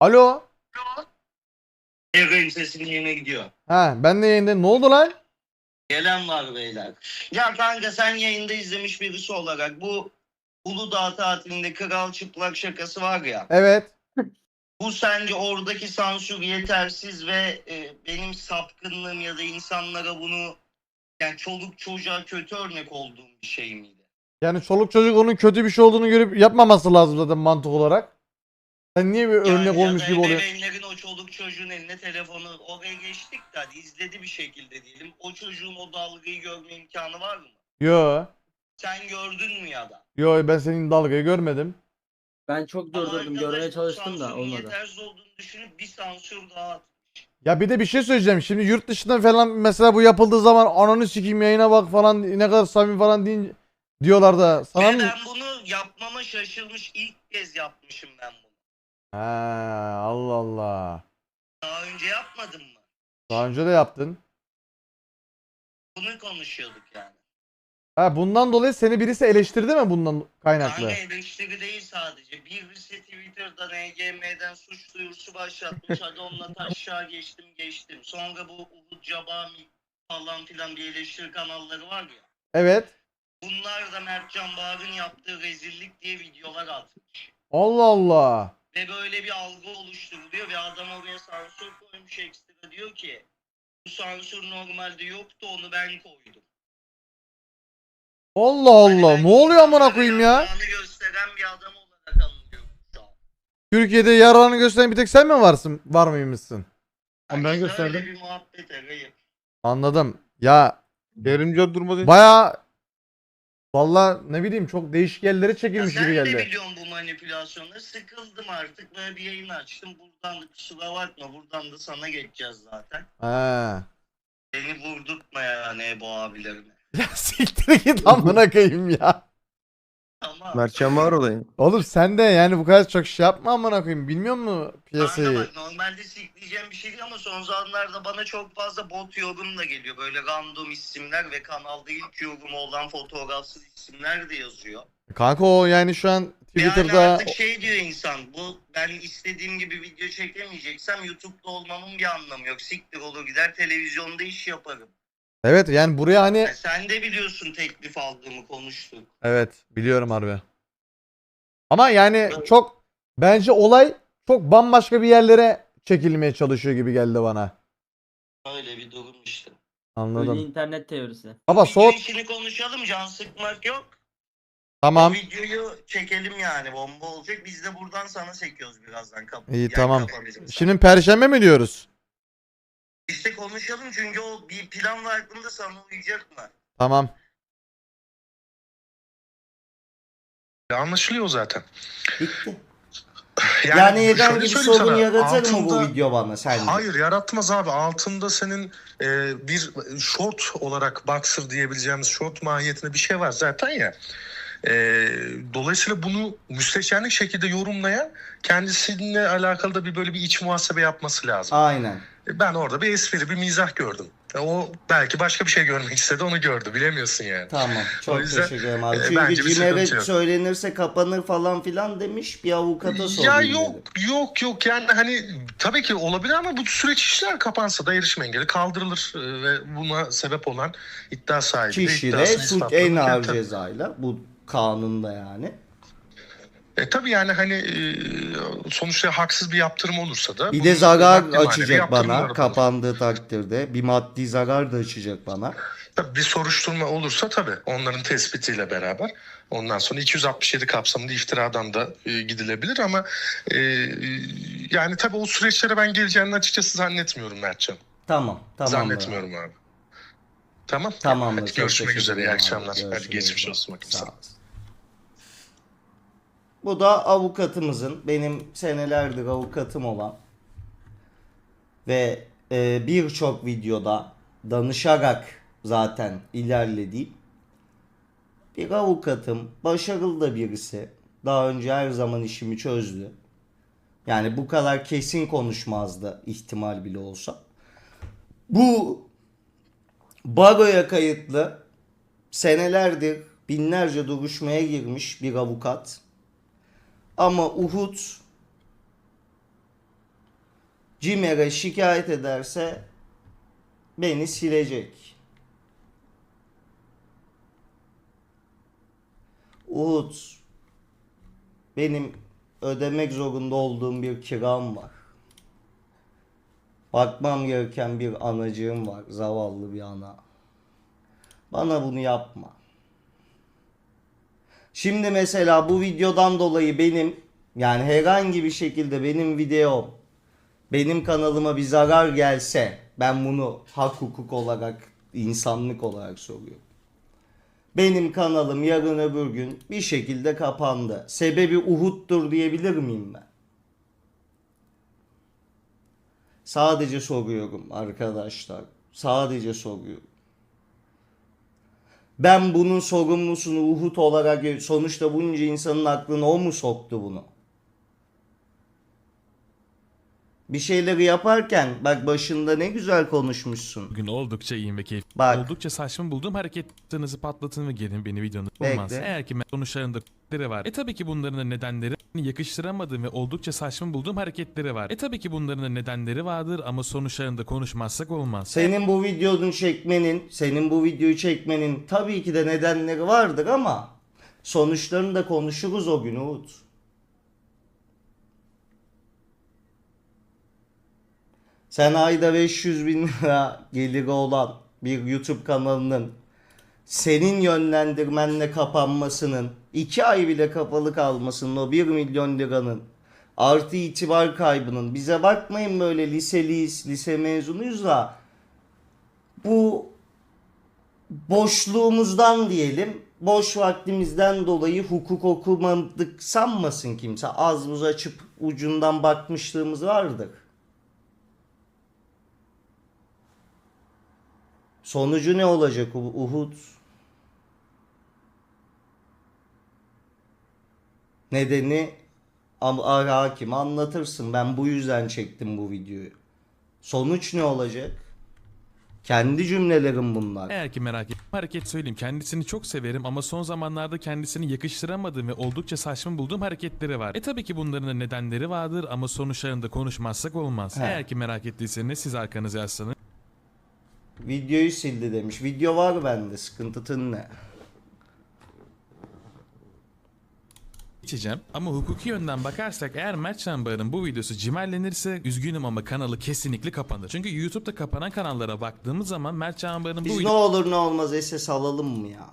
Alo. Ego'nun sesinin yerine gidiyor. Ha ben de yayındayım. Ne oldu lan? Gelen var beyler. Ya kanka sen yayında izlemiş birisi olarak bu Uludağ tatilinde kral çıplak şakası var ya. Evet. Bu sence oradaki sansür yetersiz ve e, benim sapkınlığım ya da insanlara bunu yani çoluk çocuğa kötü örnek olduğum bir şey miydi? Yani çoluk çocuk onun kötü bir şey olduğunu görüp yapmaması lazım zaten mantık olarak. Sen niye bir örnek Yani ya olmuş da gibi oluyor? ebeveynlerin o çoluk çocuğun eline telefonu oraya geçtik de hadi izledi bir şekilde diyelim. O çocuğun o dalgayı görme imkanı var mı? Yo. Sen gördün mü ya da? Yo ben senin dalgayı görmedim. Ben çok Ama durdurdum. arkadaş Görmeye bu çalıştım da sansürün olmadı. Yetersiz olduğunu düşünüp bir sansür daha at. Ya bir de bir şey söyleyeceğim. Şimdi yurt dışından falan mesela bu yapıldığı zaman ananı sikeyim yayına bak falan ne kadar samimi falan deyin diyorlar da sana Ve mı? ben bunu yapmama şaşırmış ilk kez yapmışım ben bunu. Ha, Allah Allah. Daha önce yapmadım mı? Daha önce de yaptın. Bunu konuşuyorduk yani. Ha bundan dolayı seni birisi eleştirdi mi bundan kaynaklı? Kanka eleştiri değil sadece. Birisi Twitter'dan EGM'den suç duyurusu başlatmış. Hadi onunla aşağı geçtim geçtim. Sonra bu Uhud Cabami falan filan bir eleştiri kanalları var ya. Evet. Bunlar da Mertcan Bağır'ın yaptığı rezillik diye videolar atmış. Allah Allah. Ve böyle bir algı oluşturuluyor ve adam oraya sansür koymuş ekstra diyor ki bu sansür normalde yoktu onu ben koydum. Allah Hani Allah. ben Ne oluyor amına koyayım ya? gösteren bir adam olarak anlıyorum şu an. Türkiye'de yararını gösteren bir tek sen mi varsın? Var mıymışsın? Ama ben gösterdim. Öyle bir muhabbet. Anladım. Ya Devrimci durmadı. baya Valla ne bileyim çok değişik yerlere Ya çekilmiş sen gibi de geldi. biliyorsun bu manipülasyonları. Sıkıldım artık. Böyle bir yayın açtım. Buradan da kusura bakma. Buradan da sana geçeceğiz zaten. Ha. Beni vurdurtma yani Ebo abilerine. Ya siktir git amına koyayım ya. Mertcan var olayın. Oğlum sen de yani bu kadar çok şey yapma amına koyayım. Bilmiyor musun Kanka piyasayı? bak normalde sikleyeceğim bir şey değil ama son zamanlarda bana çok fazla bot yorum da geliyor. Böyle random isimler ve kanalda ilk yorumu olan fotoğrafsız isimler de yazıyor. Kanka o yani şu an Yani Twitter'da artık şey diyor insan bu ben istediğim gibi video çekemeyeceksem YouTube'da olmamın bir anlamı yok. Siktir olur gider televizyonda iş yaparım. Evet yani buraya hani Ya sen de biliyorsun teklif aldığımı konuştuk. Evet biliyorum harbi. Ama yani çok bence olay çok bambaşka bir yerlere çekilmeye çalışıyor gibi geldi bana. Öyle bir durum işte. Öyle Anladım. internet teorisi. Baba soğut işini konuşalım can sıkmak yok. tamam. O videoyu çekelim yani bomba olacak. Biz de buradan sana sekiyoruz birazdan. Kap İyi, yani tamam. Şimdi perşembe mi diyoruz? İşte konuşalım çünkü o bir plan var aklımda sana uyacak mı? Tamam. Anlaşılıyor zaten. Bitti. Yani, Yani bir söyleyeyim sorun sana, yaratır mı bu altında- video bana sence? Hayır yaratmaz abi. Altında senin e, bir short olarak boxer diyebileceğimiz short mahiyetinde bir şey var zaten ya. E, dolayısıyla bunu müsteşarlık şekilde yorumlayan kendisiyle alakalı da bir böyle bir iç muhasebe yapması lazım. Aynen. E, Ben orada bir espri, bir mizah gördüm. E, O belki başka bir şey görmek istedi onu gördü. Bilemiyorsun yani. Tamam. Çok O yüzden, teşekkür ederim abi. e, Çünkü Cimer'e söylenirse kapanır falan filan demiş. Bir avukata sorayım Ya yok yok yok yani hani tabii ki olabilir ama bu süreç işler kapansa da erişim engeli kaldırılır e, ve buna sebep olan iddia sahibi de Kişide iddiasını suç en ağır tabii- cezayla. Bu kanunda yani. E tabii yani hani e, sonuçta haksız bir yaptırım olursa da Bir de zarar açacak bana kapandığı takdirde. Bir maddi zarar da açacak bana. Tabii bir soruşturma olursa tabii onların tespitiyle beraber ondan sonra 267 kapsamında iftiradan da e, gidilebilir ama e, yani tabii o süreçlere ben geleceğini açıkçası zannetmiyorum Mertcan. Tamam. Tamam. Zannetmiyorum abi. Tamam. Tamamdır. Hadi görüşmek üzere. İyi abi. akşamlar. Hadi Görüşmek geçmiş olsun Sağ olasın. Bu da avukatımızın, benim senelerdir avukatım olan ve e, birçok videoda danışarak zaten ilerlediğim bir avukatım, başarılı da birisi. Daha önce her zaman işimi çözdü. Yani bu kadar kesin konuşmazdı ihtimal bile olsa. Bu baroya kayıtlı senelerdir binlerce duruşmaya girmiş bir avukat. Ama Uhud CİMER'e şikayet ederse beni silecek. Uhud benim ödemek zorunda olduğum bir kiram var. Bakmam gereken bir anacığım var. Zavallı bir ana. Bana bunu yapma. Şimdi mesela bu videodan dolayı benim yani herhangi bir şekilde benim videom benim kanalıma bir zarar gelse ben bunu hak hukuk olarak insanlık olarak soruyorum. Benim kanalım yarın öbür gün bir şekilde kapandı. Sebebi Uhud'dur diyebilir miyim ben? Sadece soruyorum arkadaşlar. Sadece soruyorum. Ben bunun sorumlusunu Uhud olarak sonuçta bunca insanın aklına o mu soktu bunu? Bir şeyleri yaparken bak başında ne güzel konuşmuşsun. Bugün oldukça iyiyim ve keyifli. Bak. Oldukça saçma bulduğum hareketlerinizi patlatın ve gelin beni videonuz Bekle. bulmaz. Eğer ki sonuçlarında k***leri var. E tabii ki bunların da nedenleri yakıştıramadığım ve oldukça saçma bulduğum hareketleri var. E tabii ki bunların da nedenleri vardır ama sonuçlarında konuşmazsak olmaz. Senin bu videonu çekmenin, senin bu videoyu çekmenin tabii ki de nedenleri vardır ama sonuçlarını da konuşuruz o gün Umut. Sen ayda 500 bin lira geliri olan bir YouTube kanalının senin yönlendirmenle kapanmasının, iki ay bile kapalı kalmasının, o 1 milyon liranın artı itibar kaybının, bize bakmayın böyle liseliyiz, lise mezunuyuz da bu boşluğumuzdan diyelim, boş vaktimizden dolayı hukuk okumadık sanmasın kimse. Az buz açıp ucundan bakmışlığımız vardır. Sonucu ne olacak U- Uhud? Nedeni hakim anlatırsın. Ben bu yüzden çektim bu videoyu. Sonuç ne olacak? Kendi cümlelerim bunlar. Eğer ki merak ettim hareket söyleyeyim. Kendisini çok severim ama son zamanlarda kendisini yakıştıramadığım ve oldukça saçma bulduğum hareketleri var. E tabii ki bunların da nedenleri vardır ama sonuçlarında konuşmazsak olmaz. He. Eğer ki merak ettiyseniz siz arkanıza yaslanın. Videoyu sildi demiş. Video var bende. Sıkıntı tın ne? geçeceğim. Ama hukuki yönden bakarsak eğer Mert Çambar'ın bu videosu cimerlenirse üzgünüm ama kanalı kesinlikle kapanır. Çünkü YouTube'da kapanan kanallara baktığımız zaman Mert Çambar'ın bu Biz ne olur ne olmaz SS alalım mı ya?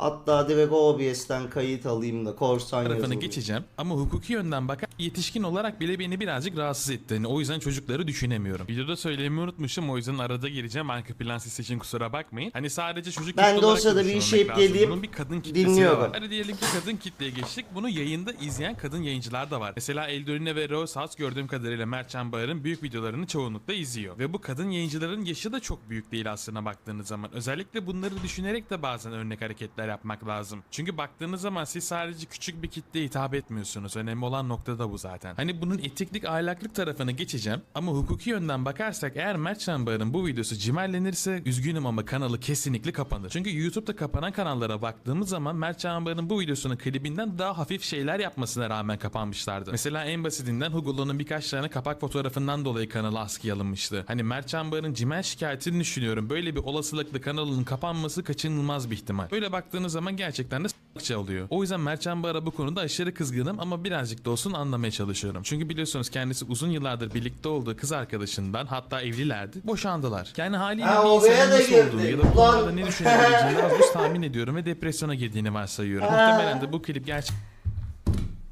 Hatta direkt OBS'ten kayıt alayım da korsan tarafını geçeceğim. Ama hukuki yönden bakar yetişkin olarak bile beni birazcık rahatsız etti. Hani o yüzden çocukları düşünemiyorum. Videoda söylemeyi unutmuşum o yüzden arada gireceğim. Arka plan sesi için kusura bakmayın. Hani sadece çocuk Ben kitle de o olarak da bir düşünmemek işeyip lazım. geleyim. Bunun bir kadın kitlesi de Dinliyorum. var. Hadi diyelim ki kadın kitleye geçtik. Bunu yayında izleyen kadın yayıncılar da var. Mesela Eldorine ve Rose House gördüğüm kadarıyla Mert Çambar'ın büyük videolarını çoğunlukla izliyor. Ve bu kadın yayıncıların yaşı da çok büyük değil aslına baktığınız zaman. Özellikle bunları düşünerek de bazen örnek hareketler yapmak lazım. Çünkü baktığınız zaman siz sadece küçük bir kitleye hitap etmiyorsunuz. Önemli olan nokta da bu zaten. Hani bunun etiklik ahlaklık tarafını geçeceğim. Ama hukuki yönden bakarsak eğer Mert Çambar'ın bu videosu cimerlenirse üzgünüm ama kanalı kesinlikle kapanır. Çünkü YouTube'da kapanan kanallara baktığımız zaman Mert Çambar'ın bu videosunun klibinden daha hafif şeyler yapmasına rağmen kapanmışlardı. Mesela en basitinden Hugo'nun birkaç tane kapak fotoğrafından dolayı kanalı askıya alınmıştı. Hani Mert Çambar'ın cimer şikayetini düşünüyorum. Böyle bir olasılıkla kanalının kapanması kaçınılmaz bir ihtimal. Böyle baktığınız zaman gerçekten de s**kça oluyor. O yüzden Mert Çambar'a bu konuda aşırı kızgınım ama birazcık da olsun anlamaya çalışıyorum. Çünkü biliyorsunuz kendisi uzun yıllardır birlikte olduğu kız arkadaşından hatta evlilerdi. Boşandılar. Yani haliyle Ha, bir insanın nasıl olduğunu ya da bu konuda ne düşünebileceğini az buz tahmin ediyorum ve depresyona girdiğini varsayıyorum. Muhtemelen de bu klip gerçek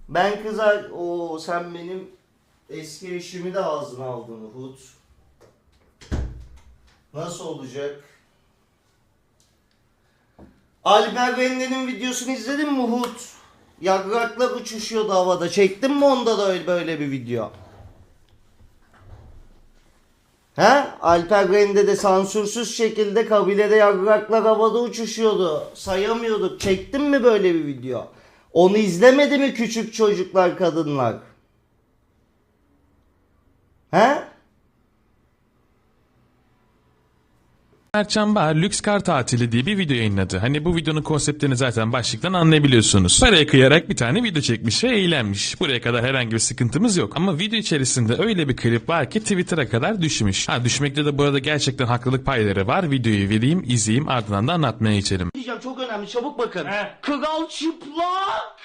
Ben kıza o sen benim eski eşimi de ağzına aldın Uhud. Nasıl olacak? Alper Rende'nin videosunu izledin mi Uhud? Yagraklar uçuşuyordu havada. Çektin mi onda da öyle böyle bir video? He? Alper Rende'de sansürsüz şekilde kabilede yagraklar havada uçuşuyordu. Sayamıyorduk. Çektin mi böyle bir video? Onu izlemedi mi küçük çocuklar, kadınlar? He? Bahar lüks kar tatili diye bir video yayınladı. Hani bu videonun konseptini zaten başlıktan anlayabiliyorsunuz. Paraya kıyarak bir tane video çekmiş ve eğlenmiş. Buraya kadar herhangi bir sıkıntımız yok. Ama video içerisinde öyle bir klip var ki Twitter'a kadar düşmüş. Ha düşmekte de bu arada gerçekten haklılık payları var. Videoyu vereyim, izleyeyim ardından da anlatmaya geçelim. Diyeceğim çok önemli çabuk bakın. Kral çıplak.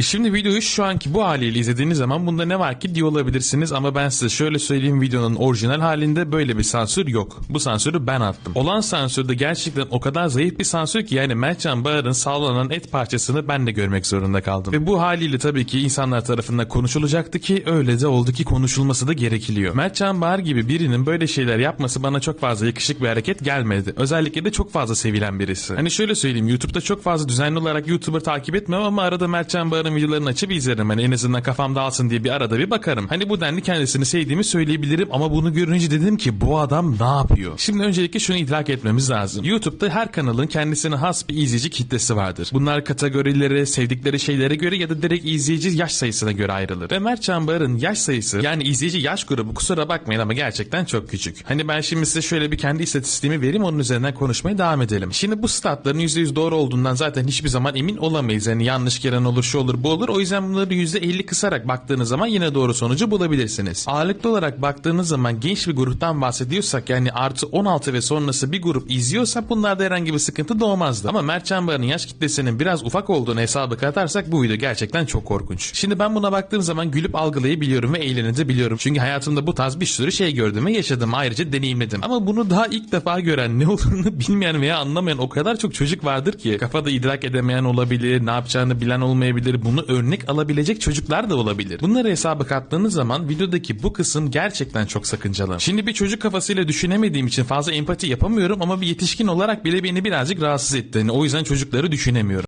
Şimdi videoyu şu anki bu haliyle izlediğiniz zaman bunda ne var ki diye olabilirsiniz ama ben size şöyle söyleyeyim videonun orijinal halinde böyle bir sansür yok. Bu sansürü ben attım. Olan sansür de gerçekten o kadar zayıf bir sansür ki yani Mertcan Bağır'ın sağlanan et parçasını ben de görmek zorunda kaldım. Ve bu haliyle tabii ki insanlar tarafından konuşulacaktı ki öyle de oldu ki konuşulması da gerekiliyor. Mertcan Bağır gibi birinin böyle şeyler yapması bana çok fazla yakışık bir hareket gelmedi. Özellikle de çok fazla sevilen birisi. Hani şöyle söyleyeyim YouTube'da çok fazla düzenli olarak YouTuber takip etmem ama arada Mertcan Bağır'ın videolarını açıp izlerim. Hani en azından kafam dağılsın diye bir arada bir bakarım. Hani bu denli kendisini sevdiğimi söyleyebilirim ama bunu görünce dedim ki bu adam ne yapıyor? Şimdi öncelikle şunu idrak etmemiz lazım. YouTube'da her kanalın kendisine has bir izleyici kitlesi vardır. Bunlar kategorilere, sevdikleri şeylere göre ya da direkt izleyici yaş sayısına göre ayrılır. Ve Mertcan Bağır'ın yaş sayısı yani izleyici yaş grubu kusura bakmayın ama gerçekten çok küçük. Hani ben şimdi size şöyle bir kendi istatistiğimi vereyim onun üzerinden konuşmaya devam edelim. Şimdi bu statların %100 doğru olduğundan zaten hiçbir zaman emin olamayız. Yani yanlış gelen olur, şu olur, bu olur. O yüzden bunları %50 kısarak baktığınız zaman yine doğru sonucu bulabilirsiniz. Ağırlıklı olarak baktığınız zaman genç bir gruptan bahsediyorsak yani artı 16 ve sonrası bir grup izliyorsa bunlarda herhangi bir sıkıntı doğmazdı. Ama Mertcan Bağır'ın yaş kitlesinin biraz ufak olduğunu hesaba katarsak bu video gerçekten çok korkunç. Şimdi ben buna baktığım zaman gülüp algılayabiliyorum ve eğlenebiliyorum. Çünkü hayatımda bu tarz bir sürü şey gördüm ve yaşadım. Ayrıca deneyimledim. Ama bunu daha ilk defa gören, ne olduğunu bilmeyen veya anlamayan o kadar çok çocuk vardır ki kafada idrak edemeyen olabilir, ne yapacağını bilen olmayabilir, bunu örnek alabilecek çocuklar da olabilir. Bunları hesaba kattığınız zaman videodaki bu kısım gerçekten çok sakıncalı. Şimdi bir çocuk kafasıyla düşünemediğim için fazla empati yapamıyorum ama bir yetişkin olarak bile beni birazcık rahatsız etti. Yani o yüzden çocukları düşünemiyorum.